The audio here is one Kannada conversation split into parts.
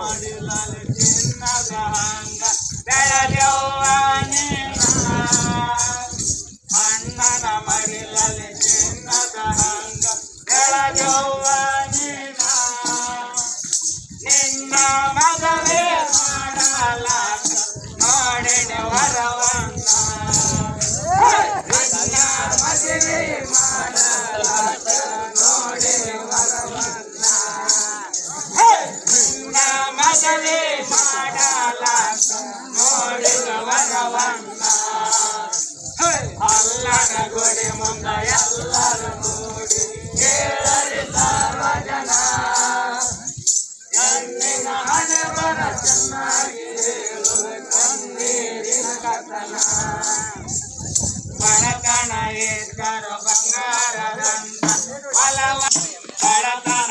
ಮಾಡಿಲ್ಲ ಬೆಳಗ್ಗೆ மாடலா மோடுங்க வரவங்க அல்லாத கொடி முங்க எல்லார மூடி கேளரி சார்வஜன என்னின ಹಣವರ ಚೆನ್ನಾಗಿ ಕಣ್ಣೀರಿನ ಕಥನ ಬಡತನ ಏರ್ಕರು ಬಂಗಾರದಂತ ಬಲವ ಬಡತನ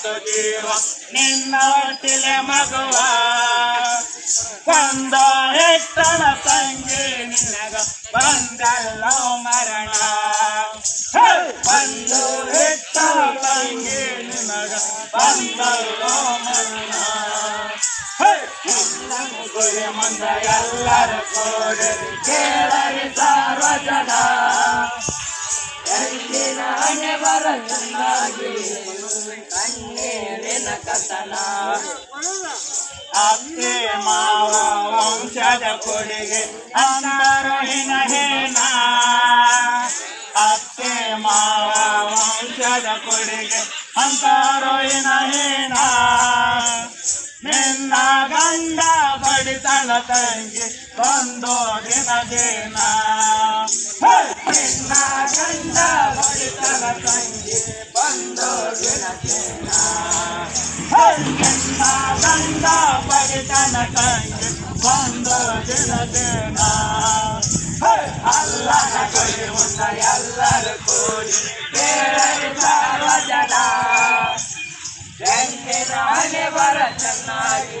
ಬಂದಿತು ಜೀವ ನಿನ್ನ ಒಟ್ಟಿಲೆ ಮಗುವ ಕಂದ ಎಷ್ಟನ ತಂಗಿ ನಿನಗ ಬಂದಲ್ಲ ಮರಣ ಬಂದು ಎಷ್ಟನ ತಂಗಿ ನಿನಗ ಬಂದಲ್ಲ ಮರಣ ಗುರಿ ಮಂದ ಎಲ್ಲರ ಕೋರಿ ಕೇಳರಿ ಸಾರ್ವಜನ ಎಲ್ಲಿನ ಹಣೆ ಬರ ಚೆನ್ನಾಗಿ ಕಥನ ಅತ್ತೆ ಮಾವ ವಂಶದ ಕೊಡುಗೆ ಅಂತರಹಿನಹೇನ ಅತ್ತೆ ಮಾವ ವಂಶದ ಕೊಡುಗೆ ಅಂತರಹಿನಹೇನ ನಿನ್ನ ಗಂಡ ಬಡಿತಳ ತಂಗಿ ಬಂದೋ ದಿನ ದಿನ ನಿನ್ನ ಗಂಡ ಸಂಗೆ ಬಂದೋಗಿನ ಗಂಡ ಪಡಿತನ ಕಂಗೆ ಬಂದೋಗಿನ ಕೊಡಿ ಮುನ್ನ ಎಲ್ಲರ ಕೋಡಿ ಜನ ಹೆಂಗಿನ ಮನೆ ಬರ ಚೆನ್ನಾಗಿ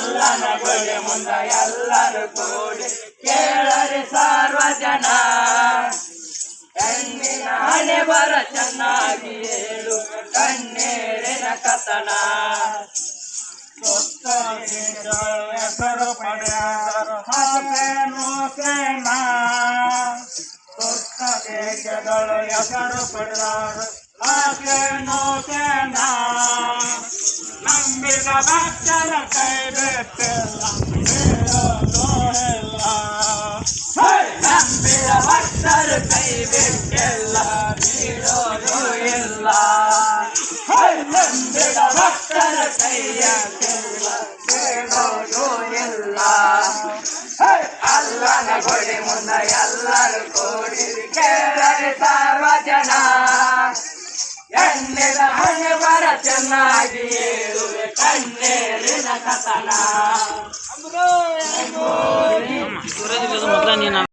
ಅಲ್ಲನ ಕೊಡೆ ಮುಂದ ಎಲ್ಲರೂ ಕೂಡಿ ಕೇಳರಿ ಸಾರ್ವಜನ ಜನ ಕಣ್ಣಿನ ಹಣೆ ಬರ ಚೆನ್ನಾಗಿ ಹೇಳು ಕಣ್ಣೇರಿನ ಕಥನ ಹೆಸರು ಪಡೆಯಾದರು ಹಾಕೇನು ಸೇನ ಹೆಸರು ಎಲ್ಲರೂ ಕೋಡಿ ಕೇಳರೆ ಸರ್ವ ಜನ ಎಣ್ಣೆದ ಹಣ್ಣು ಚೆನ್ನಾಗಿ ಏಳುವೆ ಕಣ್ಣೇರಿನ ಕಥನ